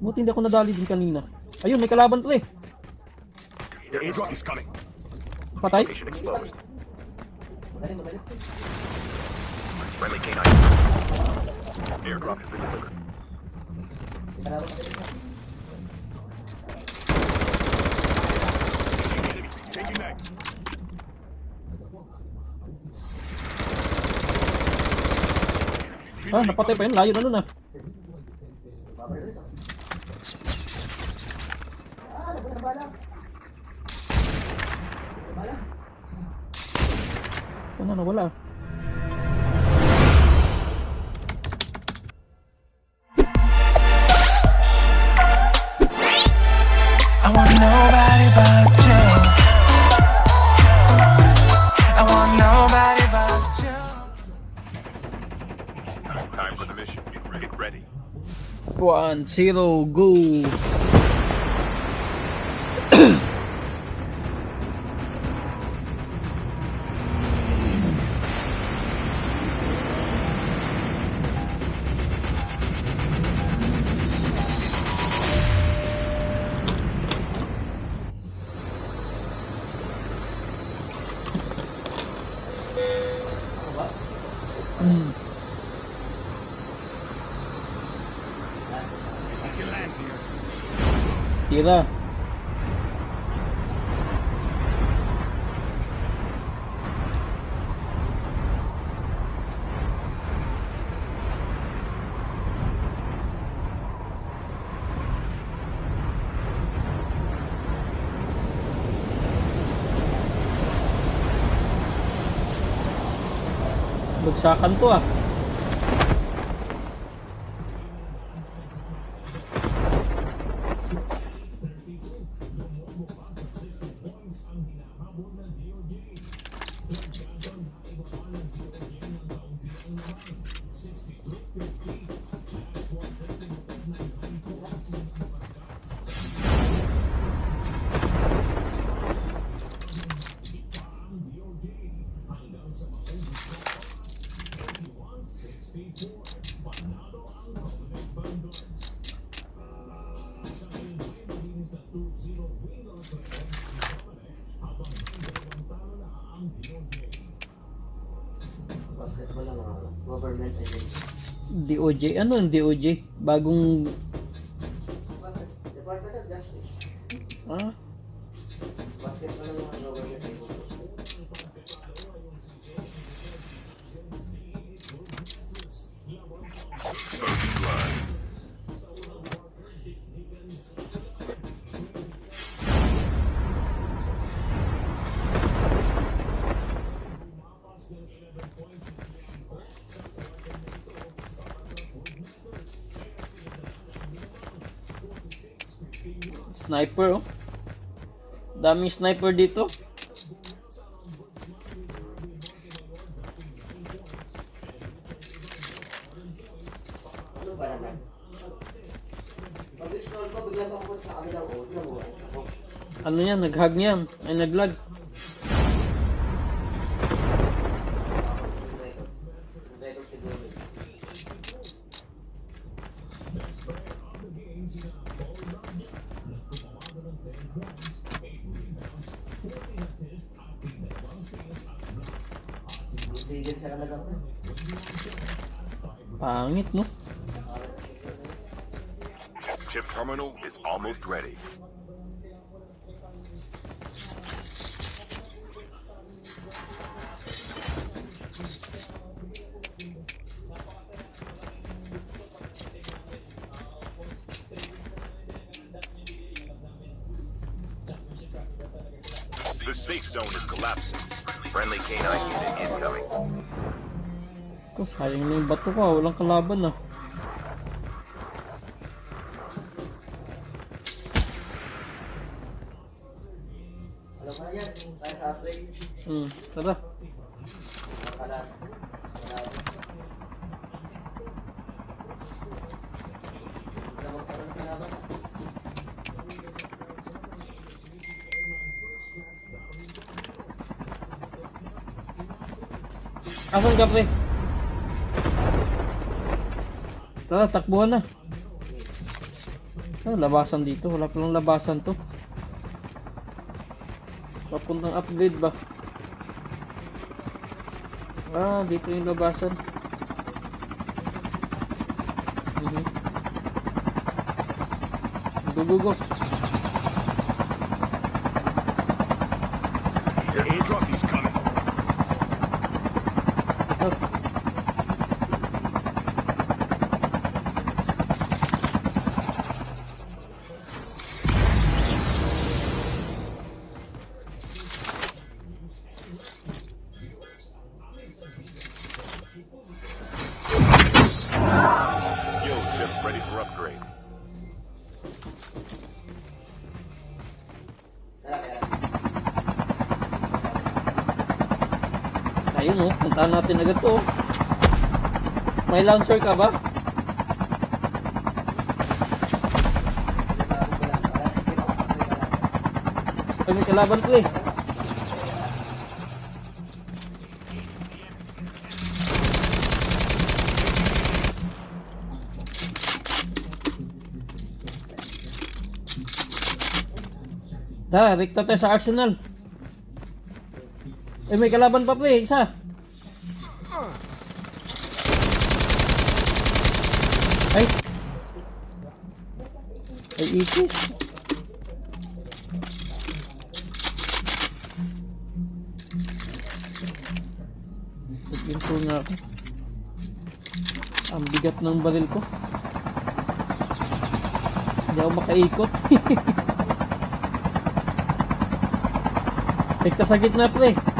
Buti hindi ako nadali din kanina. Ayun, may kalaban to eh. Patay? Friendly K9. Airdrop has been delivered. Ah, napatay pa yun. Layo na nun ah. Babalik ulit, ah. Ah, nabula na bala. Bala. Ito na, nawala. I want nobody but you. I want nobody but you. Time for the mission. Get ready. One, zero, go. Tira. Bagsakan to ah. Government agency. DOJ. Ano yung DOJ? Bagong... Department of Justice. Ah? Sniper oh. Daming sniper dito. Ano yan? Nag-hug niyan. Ay nag-lag. Pangit no? Chip terminal is almost ready. Sayang na yung bato ko. ah. Walang kalaban ah. Alam mo na yan. Sa upgrade. Hmm, tara. Asan ka pre? Tara, takbuhan na. Ah, labasan dito. Wala palang labasan to. Papuntang upgrade ba? Ah, dito yung labasan. Go, go, go. Ayun oh, puntahan natin agad to. May launcher ka ba? Ay, may kalaban ko eh. Da, rekta tayo sa Arsenal. Eh, may kalaban pa pre, isa. Ay. Ay, ikis. Nagpinto na ako. Ang bigat ng baril ko. Hindi ako makaikot. Tek sa gitna pre,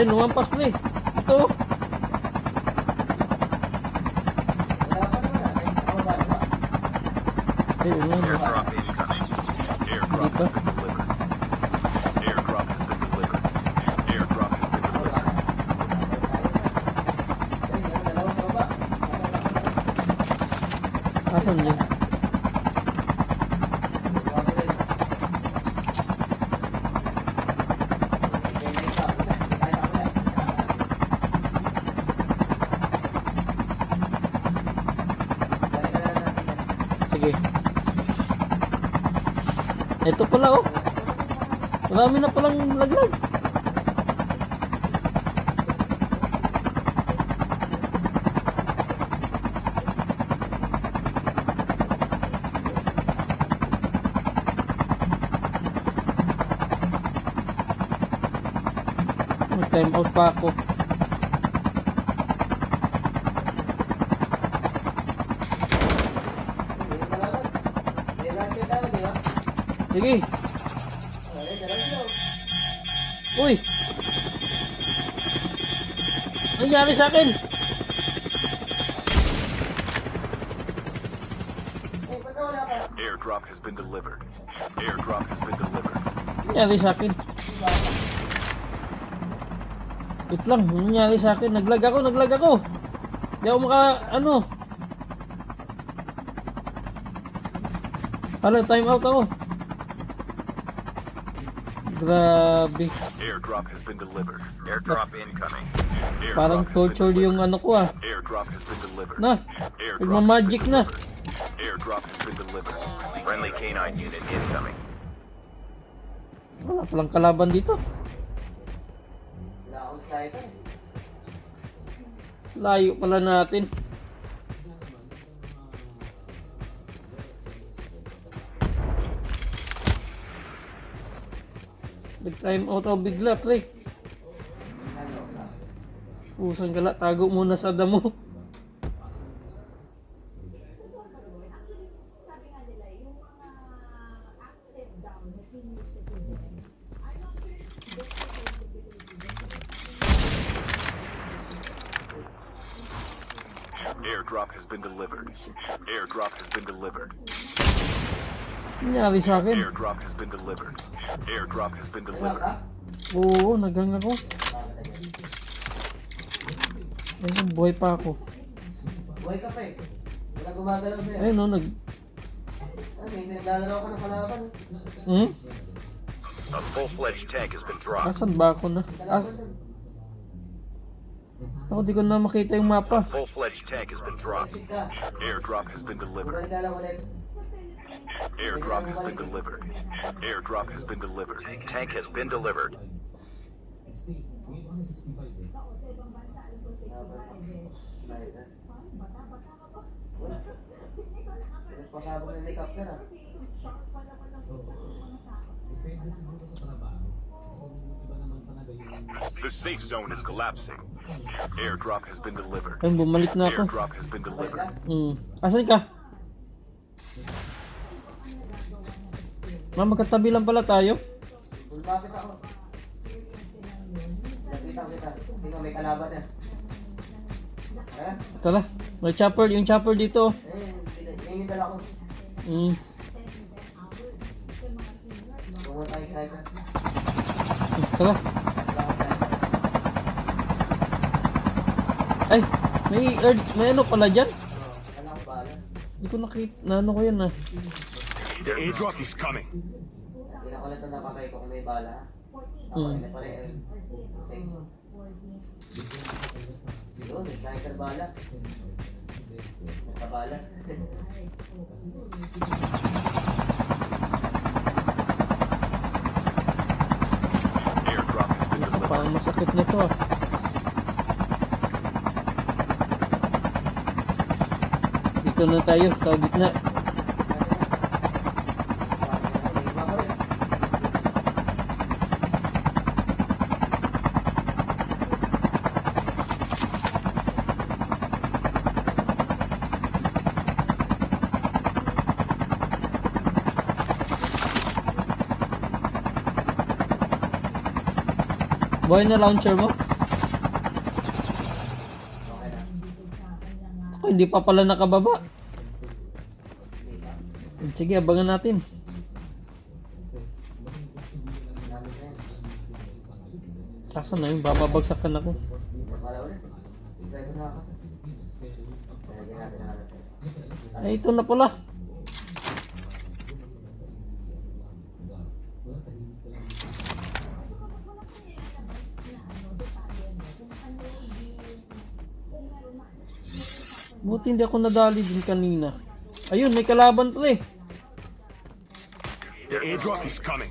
been delivered. Ay, meron dalawang sa baba. Asan yun? Grabe rin. Sige, may isa. Kaya ako yan. Balikan na lang natin yan. Sige. Ito pala oh. Marami na palang laglag. Time out pa ako. Hindi nangyari sa akin? Airdrop has been delivered. Airdrop has been delivered. Nangyari sa akin? Wait lang, nangyari sa akin? Naglag ako, naglag ako. Hindi ako maka, ano. Hala, time out ako. Grabe. Airdrop has been delivered. Airdrop incoming. Airdrop Parang delivered. yung ano ko ah. Airdrop has been delivered. Na, Airdrop nagmamagic has na. been delivered. Airdrop has been delivered. Friendly canine unit incoming. Wala palang kalaban dito. Wala akong sniper. Layo pala natin. Nag-time out ako bigla, pre. Pusang gala, tago muna sa damo. Airdrop has been delivered. Airdrop has been delivered. Nangyari sa akin? Airdrop has been delivered. Airdrop has been delivered. Oo, naghang ako. Ayun, buhay pa ako. Buhay ka pa eh. Wala gumagalaw sa'yo. Ayun, no, nag... Ah, may pinaglalaro ka ng kalaban. Hmm? A full-fledged tank has been dropped. Asan ba ako na? As... Ako di ko na makita yung A mapa. full-fledged tank has been dropped. Airdrop has been delivered. Airdrop has been delivered. Airdrop has been delivered. Tank has been delivered. Lahat na. Uy. Pinagpasabog ng helicopter. The safe zone is collapsing. Airdrop has been delivered. Ayun, bumalik na ako. Airdrop has been delivered. Hmm. Asan ka? Ma, magkatabi lang pala tayo. Lumapit ako. Lapitan kita. Sino may kalaban na? Ha? Tara, may chopper, yung chopper dito. Eh, may dala ko. Hmm. Pumunta tayo sa. Tara. Ay, may may ano pala dyan? Hindi ko nakita, na ano ko yan ah. The airdrop is coming. Hindi na napatay ko may bala. Ako, hindi pala. Yun, may sniper bala. Magkabala. Parang masakit nito ah. Dito na tayo, sa gitna. Buhay na launcher mo? Ako, hindi pa pala nakababa. Sige, abangan natin. Sasa na yun, bababagsakan ako. Ay, ito na pala. Buti hindi ako nadali din kanina. Ayun, may kalaban to eh. The airdrop is coming.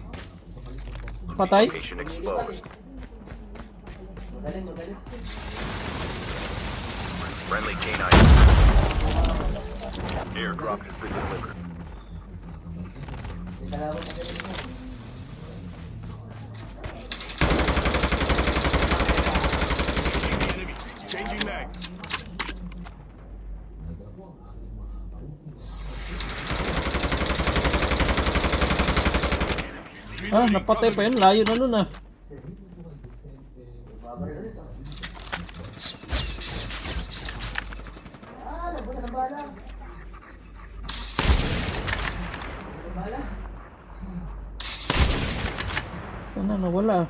Patay? Friendly K9. Airdrop has been delivered. May kalaban na galing mo. Changing mag. Ah, napatay pa yun. Layo na nun ah. Babaril ulit ah. Ah, nabuta ng bala. Ng bala. Ito na, nawala ah.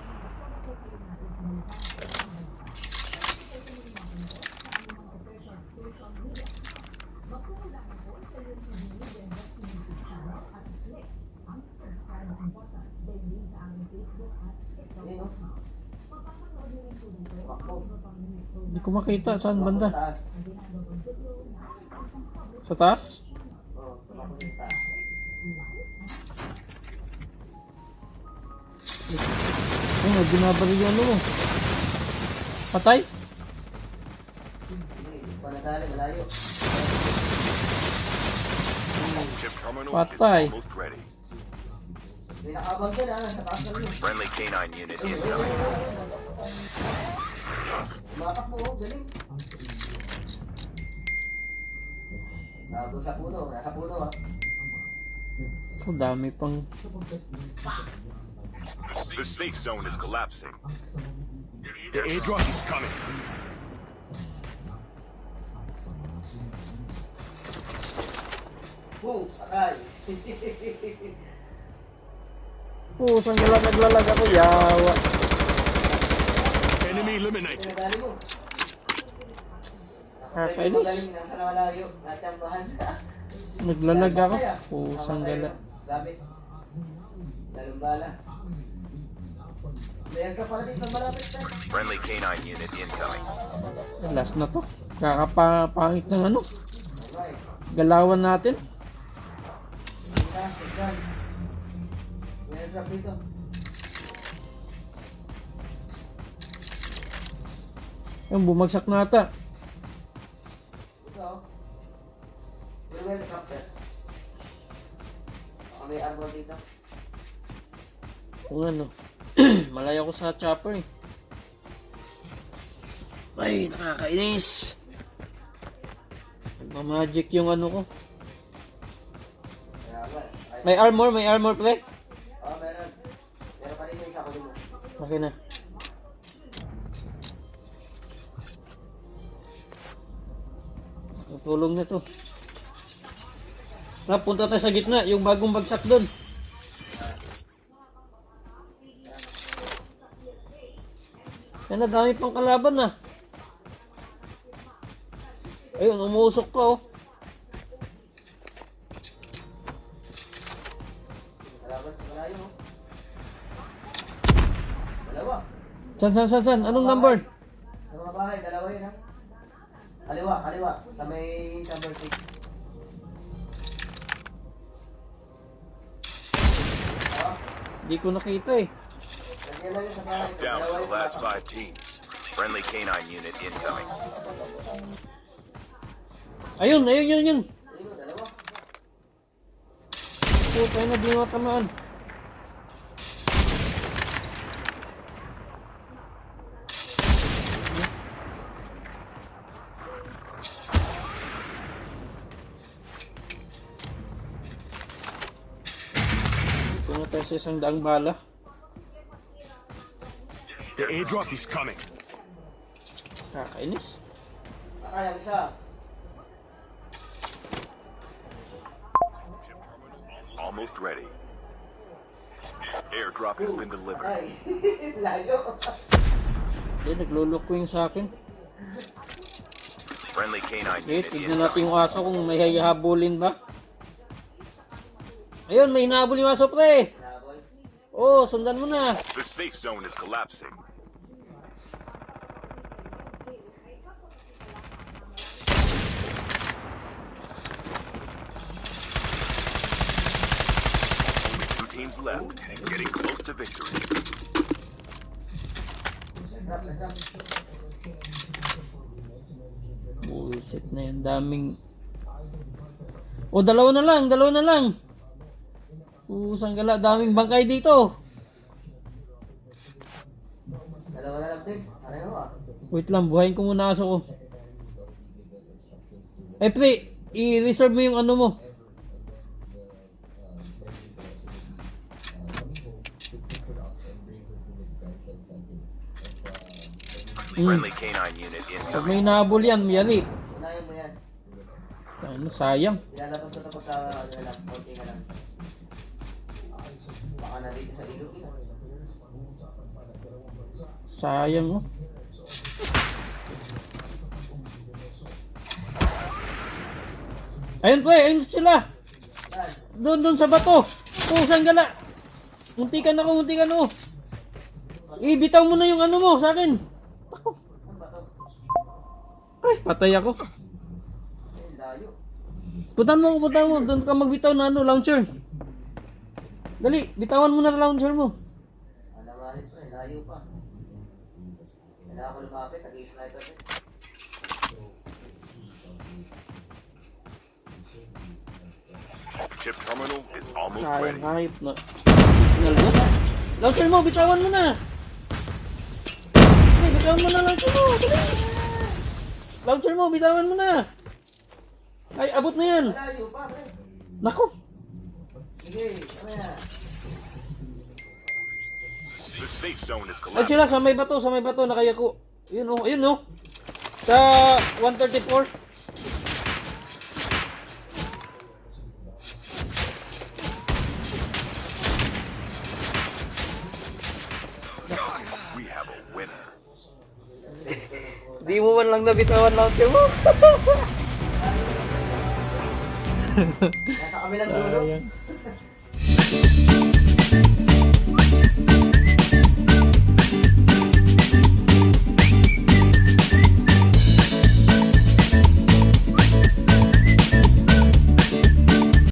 Ayun, oh. Tumakbo. Hindi ko makita. Saan banda? Sa taas? Taas. Oh, binabaril yung ano mo. Patay? Patay. Friendly K9 unit incoming. Tumakap mo, oh, galing. Nabot sa puno, nasa puno ah. Ang dami pang... The safe zone is collapsing. The airdrop is coming. Boom! Patay! Pusang gala naglalag ako, yawa. Enemy eliminated. Pinadali mo. Kakainis. Magaling, nasa nawalayo. Natsambahan. Naglalag ako. Pusang gala. Gamit. Dalong bala. Mayroon ka pala dito malapit na. Friendly canine unit incoming. Last na to. Kakapangit ng ano. Galawan natin. Tignan, tignan. Dito. Yung bumagsak na ata. Ito. Mayroon ka dito. Baka may armor dito. Kung ano. Malayo ko sa chopper eh. Ay, nakakainis. Nagmamagic yung ano ko. Ay, May armor, may armor pre. Okay na. Tulong na to. Tara, punta tayo sa gitna, yung bagong bagsak doon. Yan na, dami pang kalaban na. Ayun, umuusok pa oh. San, san, san, san? Anong number? Sa mga bahay, dalawa yun ha. Kaliwa, kaliwa. Sa may number 6. Oh, Hindi ko nakita eh. Down to the last five teams. Friendly canine unit incoming. Ayun, ayun, yun, yun. Ayun, dalawa. Puta na, di mo tamaan. Sa isang daang bala. The airdrop is coming. Kakainis. Nakaya isa. Almost ready. Airdrop has been delivered. Ay, layo. Eh, naglulok ko yung sa akin. Friendly canine Eh, unit tignan natin yung aso kung may hahabulin ba. Ayun, may hinahabol yung aso, pre. Oh, sundan mo na. The safe zone is collapsing. Only two teams left, getting close to victory. Bullshit na yun, daming... O, dalawa na lang, dalawa na lang. Pusang gala, daming bangkay dito. Dalawa na lang din. Pareho ah. Wait lang, buhayin ko muna aso ko. Eh, pre, i-reserve mo yung ano mo. Hmm. Pag may nahabol yan, yari. Unahin mo yan. Ano, sayang. Ilalabas ko tapos sa ano lang. Konti na lang. Sayang, oh. Ayun, pre, ayun sila. Doon, doon sa bato. Pusang gala. Muntikan ako, muntikan ako. Ibitaw mo na yung ano mo sa akin. Ako. Ay, patay ako. Putan mo, putan mo. Doon ka magbitaw na ano, launcher. Dali, bitawan mo na launcher mo. Ano nga rin pa, eh, layo pa. Kailangan ko lumapit, nag-sniper din. Chip terminal is almost Sayang ready. hype na. Signal mo. Launcher mo, bitawan mo na. Dali, bitawan mo na launcher mo. Dali. Launcher mo, bitawan mo na. Ay, abot na yan. Layo pa, pre. Nako. Ay sila sa may bato, sa may bato nakaya ko. Yun oh, yun oh. Sa 134. We have Di mo man lang nabitawan launcher mo. Nasa kabilang dulo.